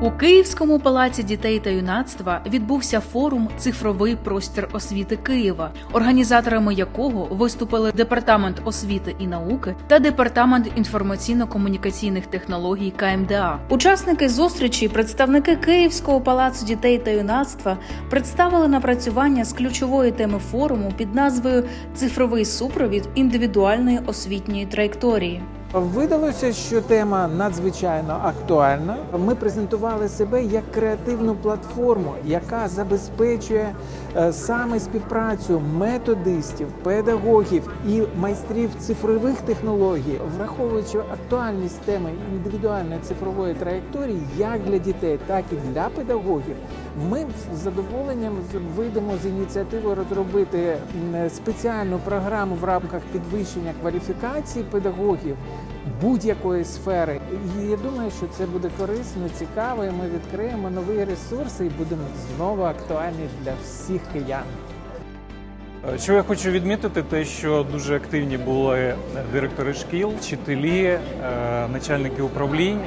У Київському палаці дітей та юнацтва відбувся форум Цифровий простір освіти Києва, організаторами якого виступили департамент освіти і науки та департамент інформаційно-комунікаційних технологій КМДА. Учасники зустрічі, представники Київського палацу дітей та юнацтва, представили напрацювання з ключової теми форуму під назвою Цифровий супровід індивідуальної освітньої траєкторії. Видалося, що тема надзвичайно актуальна. Ми презентували себе як креативну платформу, яка забезпечує е, саме співпрацю методистів, педагогів і майстрів цифрових технологій, враховуючи актуальність теми індивідуальної цифрової траєкторії, як для дітей, так і для педагогів. Ми з задоволенням вийдемо з ініціативою розробити спеціальну програму в рамках підвищення кваліфікації педагогів будь-якої сфери. І я думаю, що це буде корисно, цікаво. і Ми відкриємо нові ресурси і будемо знову актуальні для всіх киян. Е, Що я хочу відмітити, те, що дуже активні були директори шкіл, вчителі, е, начальники управлінь.